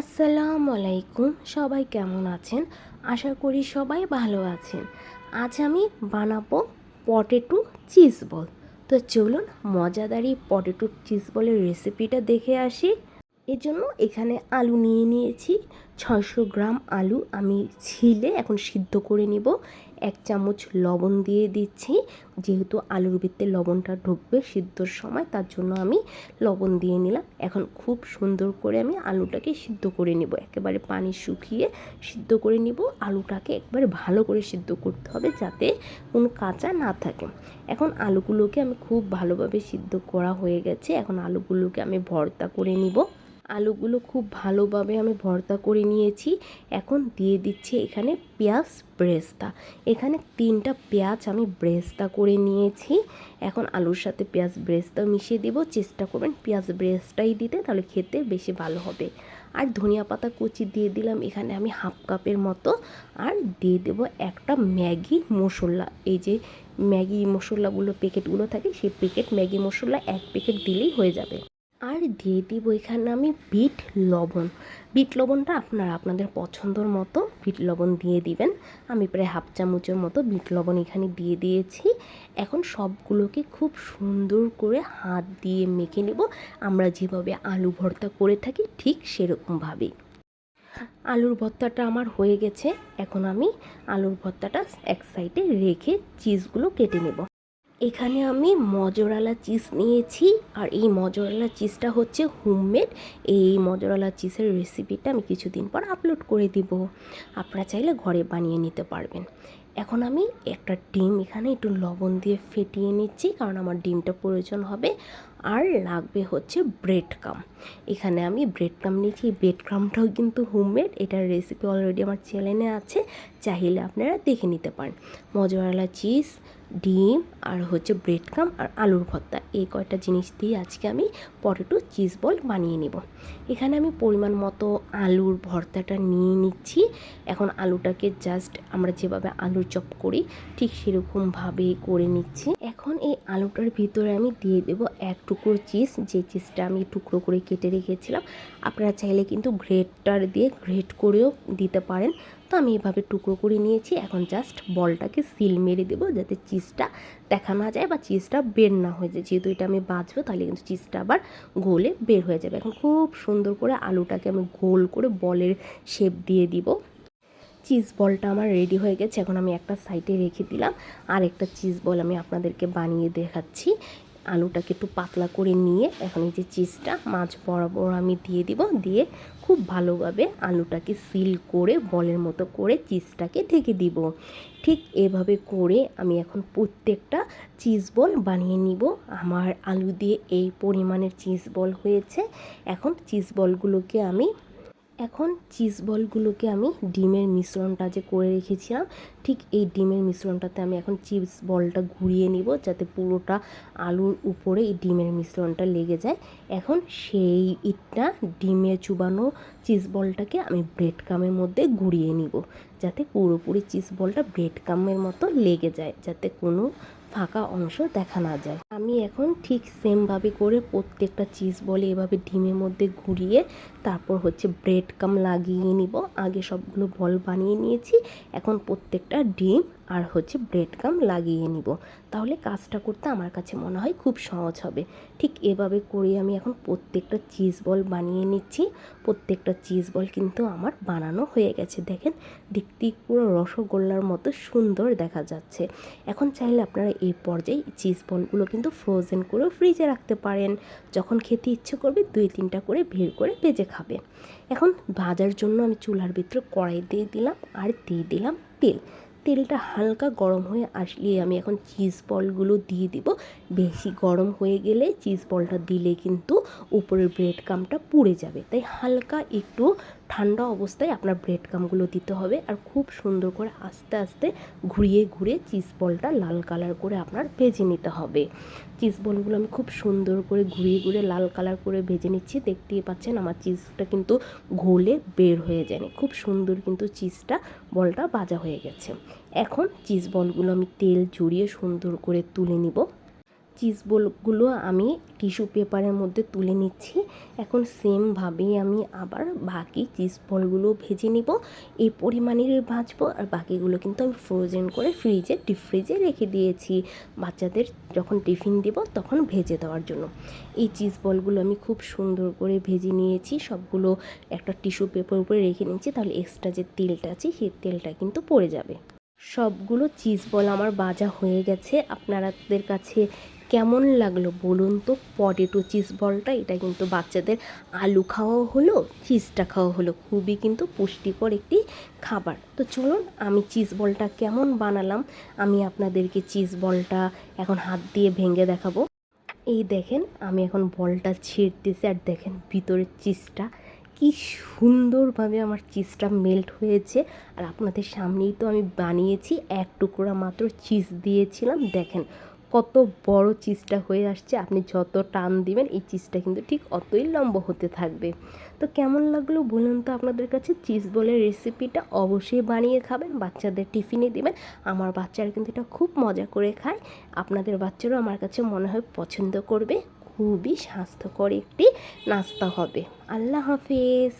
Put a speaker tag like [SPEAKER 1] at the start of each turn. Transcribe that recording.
[SPEAKER 1] আসসালামু আলাইকুম, সবাই কেমন আছেন? আশা করি সবাই ভালো আছেন। আজ আমি বানাবো পটেটো চিজ বল। তো চলুন মজাদারি পটেটো চিজ বলের রেসিপিটা দেখে আসি। এর জন্য এখানে আলু নিয়ে নিয়েছি। ছয়শো গ্রাম আলু আমি ছিলে এখন সিদ্ধ করে নিব। এক চামচ লবণ দিয়ে দিচ্ছি। যেহেতু আলুর ভিতরে লবণটা ঢুকবে সিদ্ধর সময়, তার জন্য আমি লবণ দিয়ে নিলাম। এখন খুব সুন্দর করে আমি আলুটাকে সিদ্ধ করে নিব। একেবারে পানি শুকিয়ে সিদ্ধ করে নিব। আলুটাকে একবারে ভালো করে সিদ্ধ করতে হবে যাতে কোনো কাঁচা না থাকে। এখন আলুগুলোকে আমি খুব ভালোভাবে সিদ্ধ করা হয়ে গেছে। এখন আলুগুলোকে আমি ভর্তা করে নিব। আলুগুলো খুব ভালোভাবে আমি ভর্তা করে নিয়েছি। এখন দিয়ে দিচ্ছি এখানে পেঁয়াজ ব্রেস্তা। এখানে তিনটা পেঁয়াজ আমি ব্রেস্তা করে নিয়েছি। এখন আলুর সাথে পেঁয়াজ ব্রেস্তা মিশিয়ে দেবো। চেষ্টা করবেন পেঁয়াজ ব্রেস্তাই দিতে, তাহলে খেতে বেশি ভালো হবে। আর ধনিয়া পাতা কুচি দিয়ে দিলাম, এখানে আমি হাফ কাপের মতো। আর দিয়ে দেব একটা ম্যাগি মশলা। এই যে ম্যাগি মশলাগুলো, প্যাকেটগুলো থাকে, সেই প্যাকেট ম্যাগি মশলা এক প্যাকেট দিলেই হয়ে যাবে। আর দিয়ে দিব এখানে আমি বিট লবণ। বিট লবণটা আপনারা আপনাদের পছন্দর মতো বিট লবণ দিয়ে দিবেন। আমি প্রায় হাফ চামচের মতো বিট লবণ এখানে দিয়ে দিয়েছি। এখন সবগুলোকে খুব সুন্দর করে হাত দিয়ে মেখে নেব। আমরা যেভাবে আলু ভর্তা করে থাকি ঠিক সেরকমভাবেই। আলুর ভর্তাটা আমার হয়ে গেছে। এখন আমি আলুর ভর্তাটা এক সাইডে রেখে চিজগুলো কেটে নেব। এখানে আমি মজরালা চিজ নিয়েছি, আর এই মজরালা চিজটা হচ্ছে হোমমেড। এই মজরালা চিজের রেসিপিটা আমি কিছুদিন পর আপলোড করে দিব। আপনারা চাইলে ঘরে বানিয়ে নিতে পারবেন। এখন আমি একটা ডিম এখানে একটু লবণ দিয়ে ফেটিয়ে নিচ্ছি, কারণ আমার ডিমটা প্রয়োজন হবে। আর লাগবে হচ্ছে ব্রেড কাম এখানে আমি ব্রেড কাম নিয়েছি। ব্রেড ক্রামটাও কিন্তু হোমমেড। এটার রেসিপি অলরেডি আমার চ্যানেলে আছে। চাইলে আপনারা দেখে নিতে পারেন। মজরালা চিজ, ডিম আর হচ্ছে ব্রেড কাম আর আলুর ভর্তা। এই কয়টা জিনিস দিয়ে আজকে আমি পটেটো চিজ বল বানিয়ে নেব। এখানে আমি পরিমাণ মতো আলুর ভর্তাটা নিয়ে নিচ্ছি। এখন আলুটাকে জাস্ট আমরা যেভাবে আলুর চপ করি, ঠিক সেরকমভাবে করে নিচ্ছি। এখন এই আলুটার ভিতরে আমি দিয়ে দেব এক টুকরো চিজ যে চিজটা আমি টুকরো করে কেটে রেখেছিলাম। আপনারা চাইলে কিন্তু গ্রেটটার দিয়ে গ্রেট করেও দিতে পারেন। তো আমি এভাবে টুকরো করে নিয়েছি। এখন জাস্ট বলটাকে সিল মেরে দেবো যাতে চিজটা দেখা না যায় বা চিজটা বের না হয়ে যায়। যেহেতু এটা আমি বাঁচবো তাহলে কিন্তু চিজটা আবার গোলে বের হয়ে যাবে। এখন খুব সুন্দর করে আলুটাকে আমি গোল করে বলের শেপ দিয়ে দিব। চিজ বলটা আমার রেডি হয়ে গেছে। এখন আমি একটা সাইডে রেখে দিলাম। আর একটা চিজ বল আমি আপনাদেরকে বানিয়ে দেখাচ্ছি। আলুটাকে একটু পাতলা করে নিয়ে এখন এই যে চিজটা মাছ বরাবর আমি দিয়ে দিব, দিয়ে খুব ভালোভাবে আলুটাকে সিল করে, বলের মতো করে চিজটাকে ঢেকে দিব। ঠিক এভাবে করে আমি এখন প্রত্যেকটা চিজ বল বানিয়ে নিব। আমার আলু দিয়ে এই পরিমাণের চিজ বল হয়েছে। এখন চিজ বলগুলোকে আমি এখন চিজ বলগুলোকে আমি ডিমের মিশ্রণটা যে করে রেখেছিলাম, ঠিক এই ডিমের মিশ্রণটাতে আমি এখন চিপস বলটা ঘুরিয়ে নিব যাতে পুরোটা আলুর উপরে এই ডিমের মিশ্রণটা লেগে যায়। এখন সেই ইটটা, ডিমে চুবানো চিজ বলটাকে আমি ব্রেড কামের মধ্যে ঘুরিয়ে নিব, যাতে পুরোপুরি চিজ বলটা ব্রেড কামের মতো লেগে যায়, যাতে কোনো ফাঁকা অংশ দেখা না যায়। আমি এখন ঠিক সেমভাবে করে প্রত্যেকটা চিজ বলে এভাবে ডিমের মধ্যে ঘুরিয়ে তারপর হচ্ছে ব্রেড কাম লাগিয়ে নিব। আগে সবগুলো বল বানিয়ে নিয়েছি। এখন প্রত্যেকটা ডিম আর হচ্ছে ব্রেড কাম লাগিয়ে নিব। তাহলে কাজটা করতে আমার কাছে মনে হয় খুব সহজ হবে। ঠিক এভাবে করে আমি এখন প্রত্যেকটা চিজ বল বানিয়ে নিচ্ছি। প্রত্যেকটা চিজ বল কিন্তু আমার বানানো হয়ে গেছে, দেখেন। দেখতে পুরো রসগোল্লার মতো সুন্দর দেখা যাচ্ছে। এখন চাইলে আপনারা এই পর্যায়ে চিজ বলগুলো কিন্তু ফ্রোজেন করেও ফ্রিজে রাখতে পারেন। যখন খেতে ইচ্ছে করবে, দুই তিনটা করে বের করে ভেজে খাবে। এখন ভাজার জন্য আমি চুলার ভিতরে কড়াই দিয়ে দিলাম আর দিয়ে দিলাম তেল। তেলটা হালকা গরম হয়ে আসলে আমি এখন চিজ বলগুলো দিয়ে দিব। বেশি গরম হয়ে গেলে চিজ বলটা দিলে কিন্তু উপরের ব্রেড কামটা পুড়ে যাবে। তাই হালকা একটু ঠান্ডা অবস্থায় আপনার ব্রেড কামগুলো দিতে হবে আর খুব সুন্দর করে আস্তে আস্তে ঘুরিয়ে ঘুরিয়ে চিজ বলটা লাল কালার করে আপনার ভেজে নিতে হবে। চিজ বলগুলো আমি খুব সুন্দর করে ঘুরিয়ে ঘুরিয়ে লাল কালার করে ভেজে নিচ্ছি। দেখতেই পাচ্ছেন আমার চিজটা কিন্তু ঘোলে বের হয়ে যায়নি। খুব সুন্দর কিন্তু চিজটা বলটা ভাজা হয়ে গেছে। এখন চিজ বলগুলো আমি তেল জড়িয়ে সুন্দর করে তুলে নিব। চিজ বলগুলো আমি টিস্যু পেপারের মধ্যে তুলে নিচ্ছি। এখন সেমভাবেই আমি আবার বাকি চিজ বলগুলো ভেজে নিব। এই পরিমাণেরই ভাজবো আর বাকিগুলো কিন্তু আমি ফ্রোজেন করে ফ্রিজে ডিপ ফ্রিজে রেখে দিয়েছি। বাচ্চাদের যখন টিফিন দেব তখন ভেজে দেওয়ার জন্য। এই চিজ বলগুলো আমি খুব সুন্দর করে ভেজে নিয়েছি। সবগুলো একটা টিস্যু পেপার উপরে রেখে নিয়েছি, তাহলে এক্সট্রা যে তেলটা আছে, সেই তেলটা কিন্তু পড়ে যাবে। সবগুলো চিজ বল আমার বাজা হয়ে গেছে। আপনাদের কাছে কেমন লাগল বলুন তো? পটেটো চিজ বলটা, এটা কিন্তু বাচ্চাদের আলু খাওয়াও হলো, চিজটা খাওয়া হলো। খুবই কিন্তু পুষ্টিকর একটি খাবার। তো চলুন, আমি চিজ বলটা কেমন বানালাম, আমি আপনাদেরকে চিজ বলটা এখন হাত দিয়ে ভেঙে দেখাবো। এই দেখেন, আমি এখন বলটা ছিঁড়তেছি, আর দেখেন ভিতরের চিজটা। কি সুন্দরভাবে আমার চিজটা মেল্ট হয়েছে। আর আপনাদের সামনেই তো আমি বানিয়েছি, এক টুকরা মাত্র চিজ দিয়েছিলাম। দেখেন কত বড় চিজটা হয়ে আসছে, আপনি যত টান দিবেন এই চিজটা কিন্তু ঠিক অতই লম্বা হতে থাকবে। তো কেমন লাগল বলুন তো আপনাদের কাছে? চিজ বলের রেসিপিটা অবশ্যই বানিয়ে খাবেন, বাচ্চাদের টিফিনে দিবেন। আমার বাচ্চারা কিন্তু এটা খুব মজা করে খায়। আপনাদের বাচ্চারাও আমার কাছে মনে হয় পছন্দ করবে। খুবই স্বাস্থ্যকর একটি নাস্তা হবে। আল্লাহ হাফিজ।